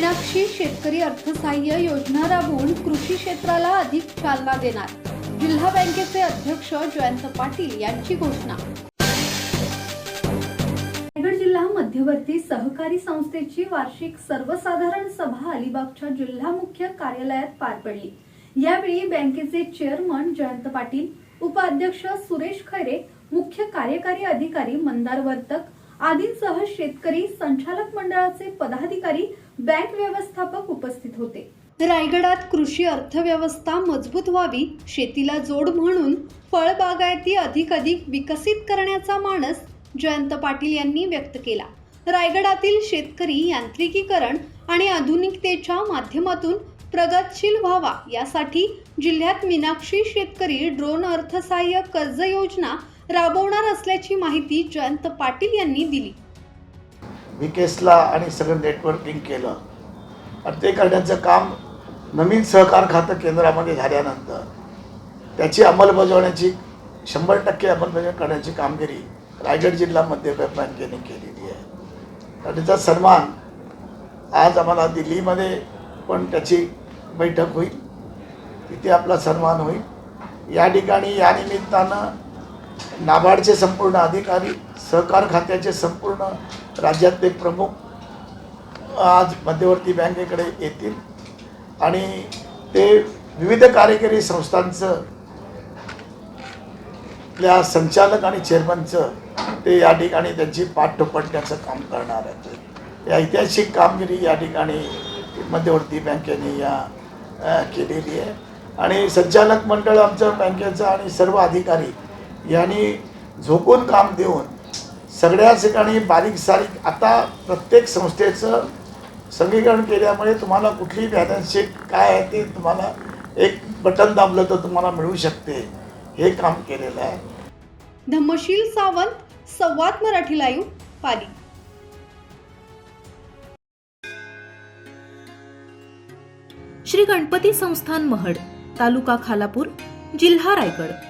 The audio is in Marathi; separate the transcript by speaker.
Speaker 1: मीनाक्षी शेतकरी अर्थसहाय्य योजना राबवून कृषी क्षेत्राला अधिक चालना देणार. जिल्हा बँकेचे अध्यक्ष जयंत पाटील यांची घोषणा. रायगड जिल्हा मध्यवर्ती सहकारी संस्थेची वार्षिक सर्वसाधारण सभा अलिबागच्या जिल्हा मुख्य कार्यालयात पार पडली. यावेळी बँकेचे चेअरमन जयंत पाटील उपाध्यक्ष सुरेश खैरे मुख्य कार्यकारी अधिकारी मंदार वर्तक आदींसह शेतकरी संचालक मंडळाचे पदाधिकारी बँक व्यवस्थापक उपस्थित होते. रायगडात कृषी अर्थव्यवस्था मजबूत व्हावी शेतीला जोड म्हणून फळबागायती अधिक अधिक विकसित करण्याचा मानस जयंत पाटील यांनी व्यक्त केला. रायगडातील शेतकरी यांत्रिकीकरण आणि आधुनिकतेच्या माध्यमातून प्रगतशील व्हावा यासाठी जिल्ह्यात मीनाक्षी शेतकरी ड्रोन अर्थसहाय्य कर्ज योजना राबवणार असल्याची माहिती जयंत पाटील यांनी दिली.
Speaker 2: विकेसला आणि सगळं नेटवर्किंग केलं. आणि ते करण्याचं काम नवीन सहकार खातं केंद्रामध्ये झाल्यानंतर त्याची अंमलबजावण्याची शंभर टक्के अंमलबजावणी करण्याची कामगिरी रायगड जिल्हा मध्य बँकेने केलेली आहे. आणि त्याचा सन्मान आज आम्हाला दिल्लीमध्ये पण त्याची बैठक होईल. तिथे आपला सन्मान होईल. या ठिकाणी या निमित्तानं नाबार्डचे संपूर्ण अधिकारी सहकार खात्याचे संपूर्ण राज्यातले प्रमुख आज मध्यवर्ती बँकेकडे येतील. आणि ते विविध कार्यकारी संस्थांचं आपल्या संचालक आणि चेअरमनचं ते या ठिकाणी त्यांची पाठ ठोपटण्याचं काम करणार आहेत. या ऐतिहासिक कामगिरी या ठिकाणी मध्यवर्ती बँकेने या केलेली आहे. आणि संचालक मंडळ आमचं बँकेचं आणि सर्व अधिकारी यांनी झोकून काम देऊन सगळ्या ठिकाणी बारीक सारीक आता प्रत्येक संस्थेचं सगळीकरण केल्यामुळे तुम्हाला कुठली बॅलन्स शीट काय आहे ते तुम्हाला एक बटन दाबलं तर तुम्हाला मिळू शकते. हे काम केलेलं आहे.
Speaker 1: धम्मशील सावंत संवाद मराठी लाईव्ह पाली.
Speaker 3: श्री गणपती संस्थान महड तालुका खालापूर जिल्हा रायगड.